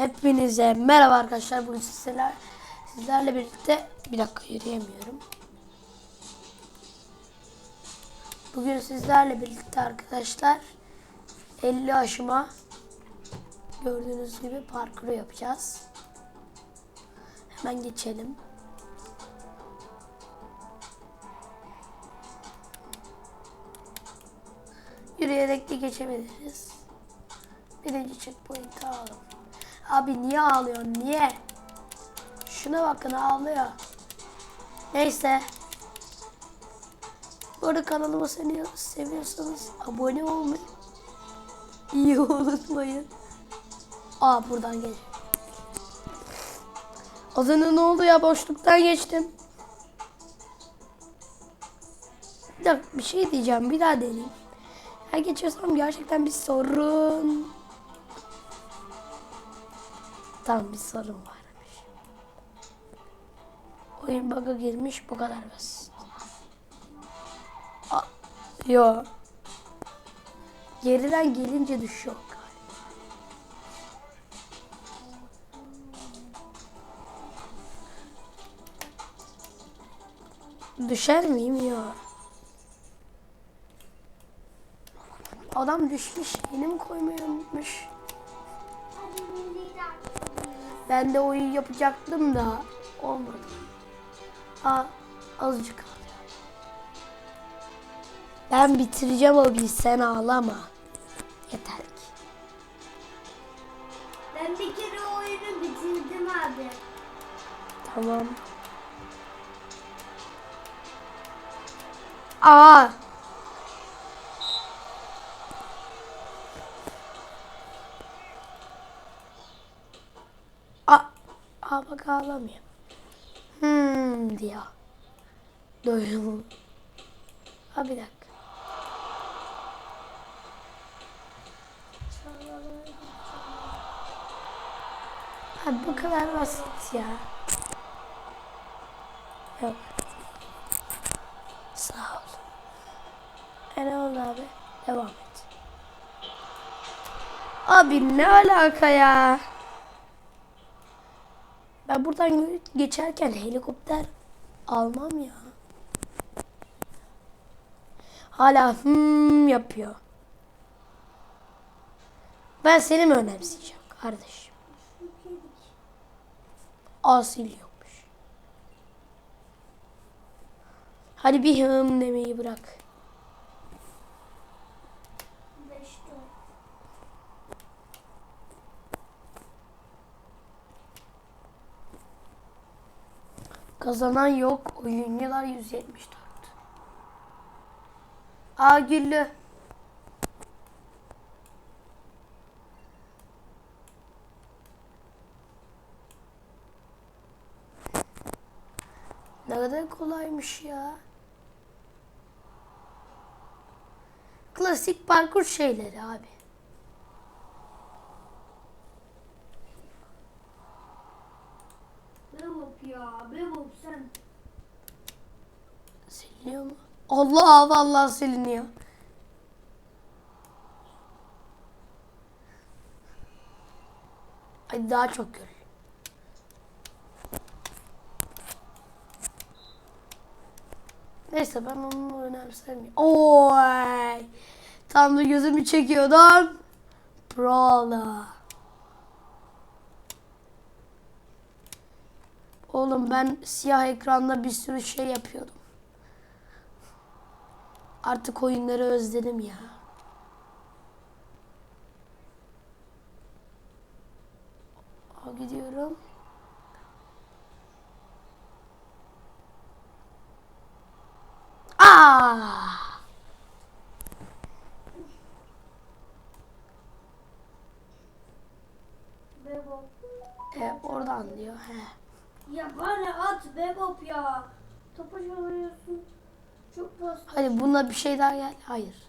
Hepinize merhaba arkadaşlar. Bugün sizler, sizlerle birlikte bir dakika yürüyemiyorum. Bugün sizlerle birlikte arkadaşlar 50 aşıma gördüğünüz gibi parkuru yapacağız. Hemen geçelim. Yürüyerek de geçebiliriz. Birinci checkpoint'i alalım. Abi niye ağlıyorsun? Niye? Şuna bakın ağlıyor. Neyse. Bu arada kanalımı seviyor- seviyorsanız abone olmayı iyi unutmayın. Aa buradan geç. Az önce ne oldu ya boşluktan geçtim. Bir dakika bir şey diyeceğim bir daha deneyeyim. Ya geçiyorsam gerçekten bir sorun. Tamam bir sorun varmış. Oyun bug'a girmiş bu kadar basit. Aa, yo. Geriden gelince düşüyor galiba. Düşer miyim? Yok. Adam düşmüş. Yeni mi koymayı unutmuş? Ben de oyun yapacaktım da olmadı. Aa, azıcık kaldı. Ben bitireceğim o bir sen ağlama. Yeter ki. Ben bir kere oyunu bitirdim abi. Tamam. Aa, aa bak ağlamıyor. Hmm diyor. Doyum. Ha bir dakika. Ha bu kadar basit ya. Yok. Sağ ol. E ne oldu abi? Devam et. Abi ne alaka ya? Ben buradan geçerken helikopter almam ya. Hala hmm yapıyor. Ben seni mi önemseyeceğim kardeşim? Asil yokmuş. Hadi bir hım demeyi bırak. Kazanan yok. Oyuncular 174. Aa. Ne kadar kolaymış ya. Klasik parkur şeyleri abi. Bebop ya. Bebop sen. Siliniyor mu? Allah vallahi siliniyor. Hadi daha çok gör. Neyse ben onu önemsemiyorum. Oy! Tam da gözümü çekiyordum. Brawler. Oğlum ben siyah ekranda bir sürü şey yapıyordum. Artık oyunları özledim ya. Gidiyorum. Aa! Bebop. E, oradan diyor. He. Ya bana at Bebop ya. Topa çalıyorsun. Çok basit. Hadi bununla bir şey daha gel. Hayır.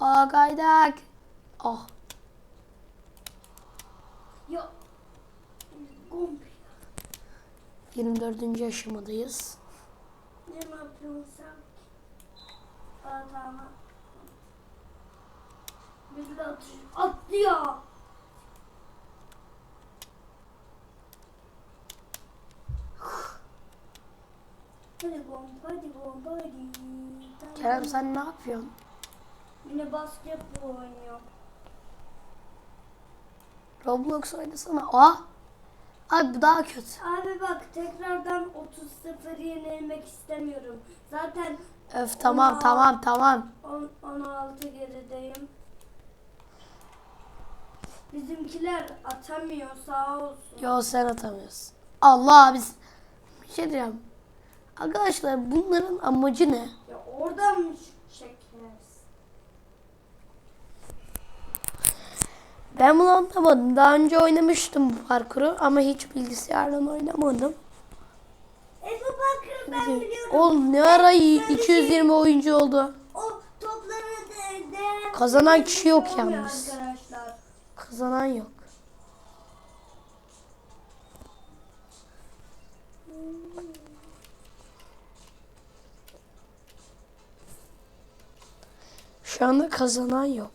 Aa gaydak. Ah. Ya. 24. aşamadayız. Ne yapıyorsun sen? Adama. Bir de atıyor. Atlıyor. Kerem sen ne yapıyorsun? Yine basketbol oynuyor. Roblox oynasana. Aa! Ay bu daha kötü. Abi bak tekrardan 30-0 yenilmek istemiyorum. Zaten Öf tamam Aa. tamam tamam. on- 16 gerideyim. Bizimkiler atamıyor sağ olsun. Yo sen atamıyorsun. Allah biz bir şey diyeceğim. Arkadaşlar bunların amacı ne? Ya oradan mı çekeriz? Ben bunu anlamadım. Daha önce oynamıştım bu parkuru ama hiç bilgisayardan oynamadım. Ebu Bakır ben biliyorum. Oğlum ne ara 220 oyuncu oldu. O topları de, de Kazanan kişi yok yalnız. Arkadaşlar. Kazanan yok. Şu anda kazanan yok.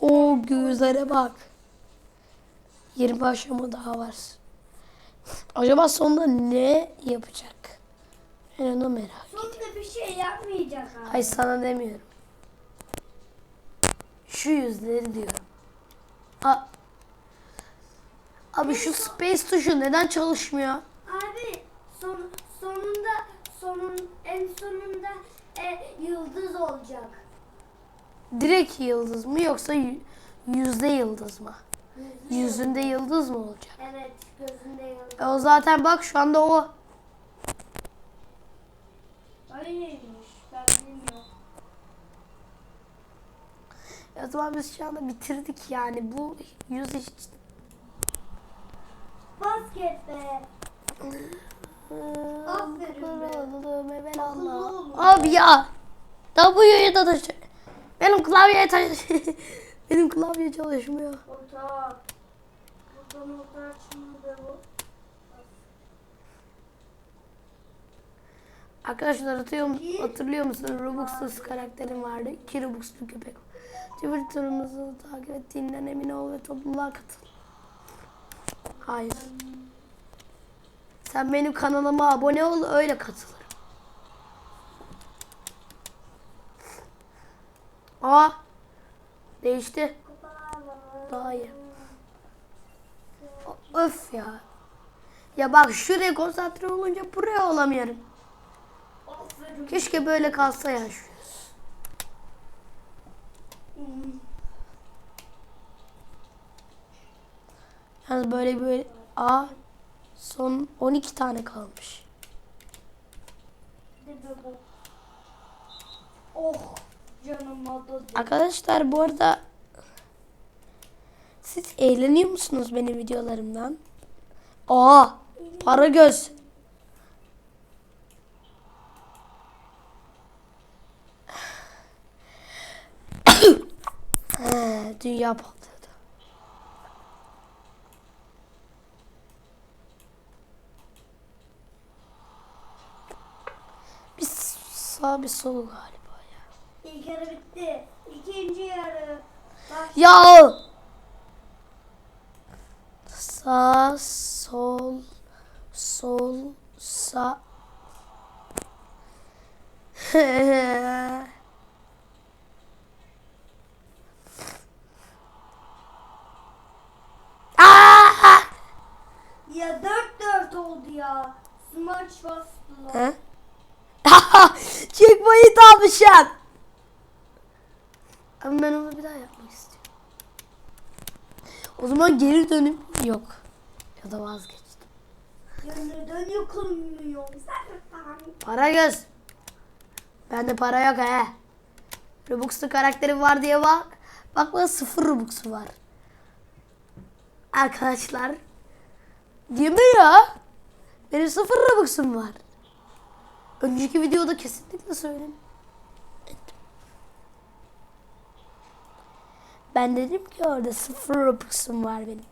O gözlere bak. 20 aşama daha var. Acaba sonunda ne yapacak? Ben onu merak Sonunda bir şey yapmayacak abi. Hayır sana demiyorum. Şu yüzleri diyorum. A Abi şu space tuşu neden çalışmıyor? Abi son, sonunda sonun en sonunda e, yıldız olacak. Direkt yıldız mı yoksa yüzde yıldız mı? Yüzde Yüzünde yıldız mı olacak? Evet gözünde yıldız. E o zaten bak şu anda o. Öyleymiş ben bilmiyorum. O zaman biz şu anda bitirdik yani bu yüz hiç Basket be. Abi ya. W'yu da taşı. Benim klavye taşı. Benim klavye çalışmıyor. Orta. Buradan orta açılmadı bu. Arkadaşlar hatırlıyor, hatırlıyor musunuz? Robux'suz karakterim vardı. İki Robux'lu köpek. Twitter'ımızı takip ettiğinden emin ol ve topluluğa katıl. Hayır. Sen benim kanalıma abone ol öyle katılır. Aa. Değişti. Daha iyi. Öf ya. Ya bak şuraya konsantre olunca buraya olamıyorum. Keşke böyle kalsa ya şu. Yalnız böyle böyle a son 12 tane kalmış. Oh canım adadı. Arkadaşlar bu arada siz eğleniyor musunuz benim videolarımdan? Aa para göz. Dünya patladı. Bir sağ bir sol galiba ya. İlk yarı bitti. İkinci yarı. Bak Ya! Sağ, sol, sol, sağ. Ya 4-4 oldu ya. Smaç bastılar. He? Checkpoint almışım. Ama ben onu bir daha yapmak istiyorum. O zaman geri dönüp yok. Ya da vazgeçtim. Ya neden yakılmıyor? Para göz. Bende para yok he. Robux'lu karakteri var diye bak. Bak bana sıfır Robux'u var. Arkadaşlar. Değil mi ya? Benim sıfır Robux'um var. Önceki videoda kesinlikle söyledim. Ben dedim ki orada sıfır Robux'um var benim.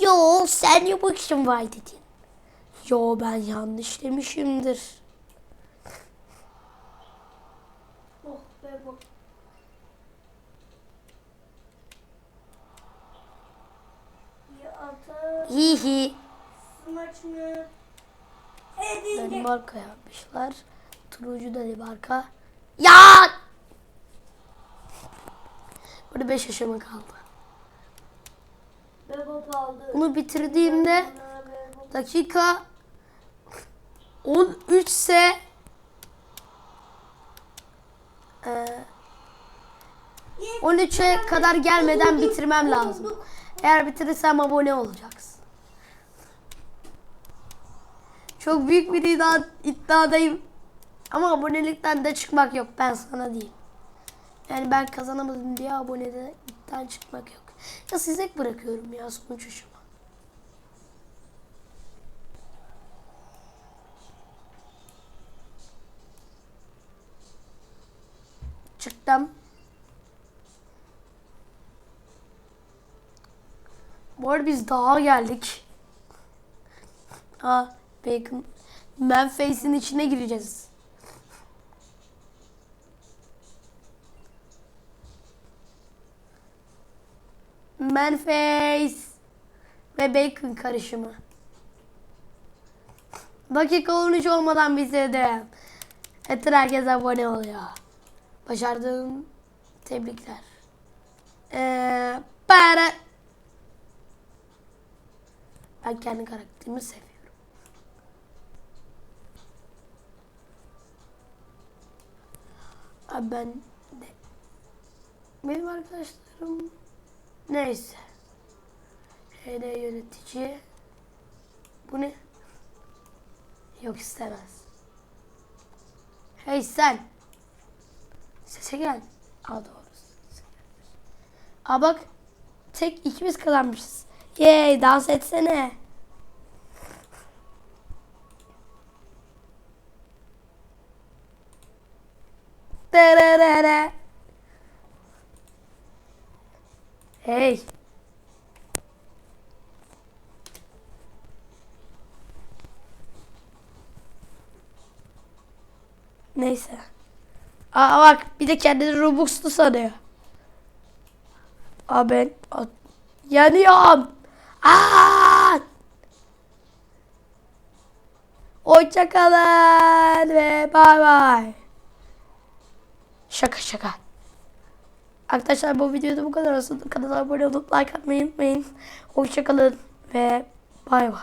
Yo sen Robux'um var dedin. Yo ben yanlış demişimdir. Oh be bak. Ya Hihi. Maç mı? Danimarka yapmışlar. Turuncu Danimarka. Ya! Burada 5 aşama kaldı. Bunu bitirdiğimde dakika 13 ise eee, 13'e kadar gelmeden bitirmem lazım. Eğer bitirirsem abone olacaksın. Çok büyük bir iddia, iddiadayım. Ama abonelikten de çıkmak yok ben sana diyeyim. Yani ben kazanamadım diye abonelikten çıkmak yok. Ya size bırakıyorum ya sonuç aşama. Çıktım. Bu arada biz dağa geldik. Aa, Bacon. Manface'in içine gireceğiz. Manface ve Bacon karışımı. Dakika 13 olmadan bitirdim. Etir herkes abone oluyor. Başardığım tebrikler. Ee, para. Ben kendi karakterimi seviyorum. Ben de benim arkadaşlarım neyse. HD yönetici bu ne? Yok istemez. Hey sen. Sese gel. Aa doğru. Aa bak. Tek ikimiz kazanmışız. Yay dans etsene. Dererere. Hey. Neyse. Aa bak bir de kendini Robux'lu sanıyor. Aa ben a- yanıyorum. Aa! Hoşçakalın ve bay bay. Şaka şaka. Arkadaşlar bu videoda bu kadar olsun. Kanala abone olup like atmayı unutmayın. Hoşçakalın ve bay bay.